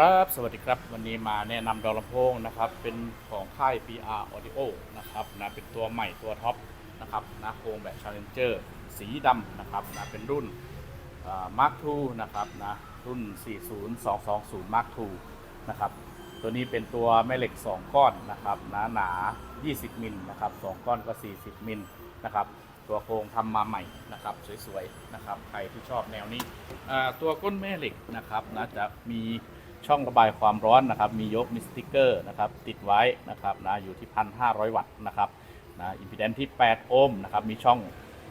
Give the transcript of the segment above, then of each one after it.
ครับ สวัสดีครับ วันนี้มาแนะนำดอกลำโพงนะครับ เป็นของค่าย PR Audio นะครับนะ เป็นตัวใหม่ตัวท็อปนะครับนะโครงแบบ Challenger สีดำนะครับนะ เป็นรุ่น Mark II นะครับนะ รุ่น 40220 Mark II นะครับ ตัวนี้เป็นตัวแม่เหล็ก 2 ก้อนนะครับหนาหนา 20 มิลนะครับ 2 ก้อนก็ 40 มิลนะครับตัวโครงทำมาใหม่นะครับสวยๆนะครับใครที่ชอบแนวนี้ตัวก้นแม่เหล็กนะครับนะจะมี ช่องระบายความร้อนนะครับ มียกมีสติ๊กเกอร์นะครับ ติดไว้นะครับนะอยู่ที่ 1,500 วัตต์นะครับนะอิมพีแดนที่ 8 โอห์มนะครับ มีช่อง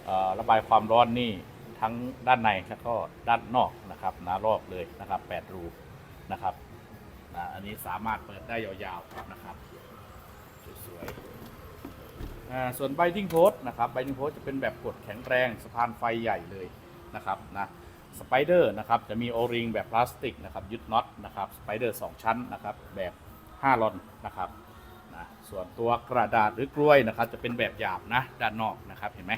ออระบายความร้อนนี่ทั้งด้านในแล้วก็ด้านนอกนะครับนะรอบเลยนะครับ 8 รูนะครับนะอันนี้สามารถเปิดได้ยาวๆนะครับสวยๆอ่าส่วนไบดิ้งโพสนะครับไบดิ้งโพสจะเป็นแบบกดแข็งแรงสะพานไฟใหญ่เลยนะครับนะ สไปเดอร์นะครับจะมีโอริงแบบพลาสติกนะครับยึดน็อตนะครับสไปเดอร์สองชั้นนะครับแบบ5ลอนนะครับนะส่วนตัวกระดาษหรือกล้วยนะครับจะเป็นแบบหยาบนะด้านนอกนะครับเห็นไหม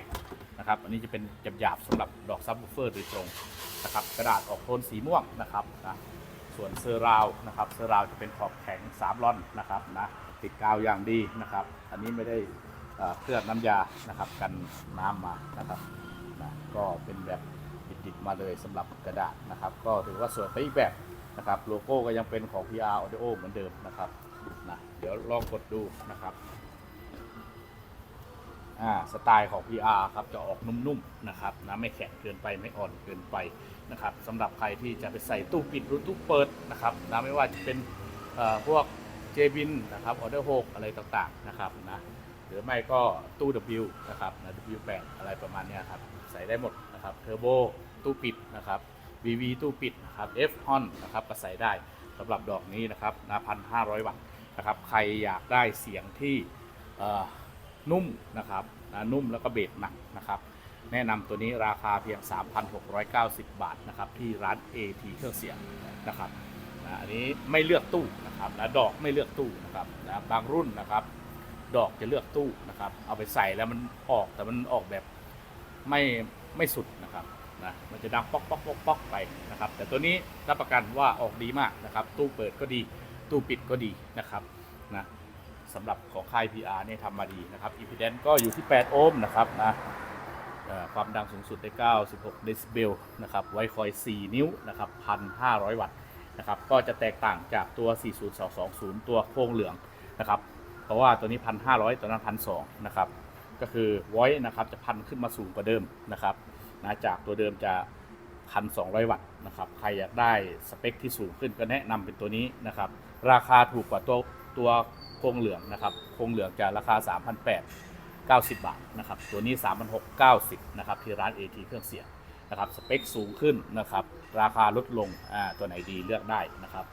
นะครับอันนี้จะเป็นหยาบๆสำหรับดอกซับวูเฟอร์โดยตรงนะครับกระดาษออกโทนสีม่วงนะครับนะส่วนเซอร์ราวนะครับเซอร์ราวจะเป็นขอบแข็ง3ลอนนะครับนะติดกาวอย่างดีนะครับอันนี้ไม่ได้เอ่อเคลือบน้ำยานะครับกันน้ำมานะครับนะก็เป็นแบบ ดิบๆมาเลยสำหรับกระดาษนะครับ ก็ถือว่าสวยไปอีกแบบนะครับโลโก้ก็ยังเป็นของ PR Audio เหมือนเดิมนะครับนะเดี๋ยวลองกดดูนะครับอ่าสไตล์ของ PR ครับจะออกนุ่มๆนะครับนะไม่แข็งเกินไปไม่อ่อนเกินไปนะครับสำหรับใครที่จะไปใส่ตู้ปิดหรือตู้เปิดนะครับนะไม่ว่าจะเป็นอ่อพวกเจบินนะครับออเดอร์โฮอะไรต่างๆนะครับนะ หรือไม่ก็ตู้ W นะครับนะ W8 อะไรประมาณนี้ครับ ใส่ได้หมดนะครับเทอร์โบตู้ปิดนะครับ VV ตู้ปิดนะครับ F h o n นะครับก็ใส่ได้สำหรับดอกนี้นะครับนะพันห้าร้อยวัตต์นะครับใครอยากได้เสียงที่นุ่มนะครับนะนุ่มแล้วก็เบสหนักนะครับ แนะนำตัวนี้ราคาเพียง 3,690 บาทนะครับที่ร้าน AT เครื่องเสียงนะครับนะอันนี้ไม่เลือกตู้นะครับและดอกไม่เลือกตู้นะครับนะบางรุ่นนะครับ ดอกจะเลือกตู้นะครับ เอาไปใส่แล้วมันออกแต่มันออกแบบไม่ไม่สุดนะครับนะมันจะดังป๊อกป๊อกป๊อกป๊อกไปนะครับ แต่ตัวนี้รับประกันว่าออกดีมากนะครับ ตู้เปิดก็ดี ตู้ปิดก็ดีนะครับนะสำหรับของค่าย PR เนี่ยทำมาดีนะครับอิมพีแดนก็อยู่ที่ 8 โอห์มนะครับนะความดังสูงสุดได้ 96 เดซิเบลนะครับ ไวคอย 4 นิ้วนะครับ 1,500 วัตต์นะครับ ก็จะแตกต่างจากตัว 40220 ตัวโครงเหลืองนะครับ เพราะว่าตัวนี้พันห้าร้อยตัวนั้นพันสองนะครับก็คือไว้นะครับจะพันขึ้นมาสูงกว่าเดิมนะครับนะจากตัวเดิมจะพันสองร้อยวัตต์นะครับใครอยากได้สเปคที่สูงขึ้นก็แนะนำเป็นตัวนี้นะครับราคาถูกกว่าตัวตัวโครงเหลืองนะครับโครงเหลืองจะราคา 3,800 90 บาทนะครับตัวนี้ 3,690นะครับที่ร้าน AT เครื่องเสียงนะครับสเปคสูงขึ้นนะครับราคาลดลงอ่าตัวไหนดีเลือกได้นะครับ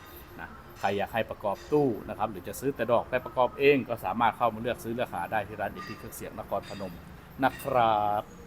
ครอยากให้ประกอบตู้นะครับหรือจะซื้อแต่ดอกไปประกอบเอง ก็สามารถเข้ามาเลือกซื้อเลือกหาได้ที่ร้านเด็กที่เครื่องเสียงนครพนมนะครับ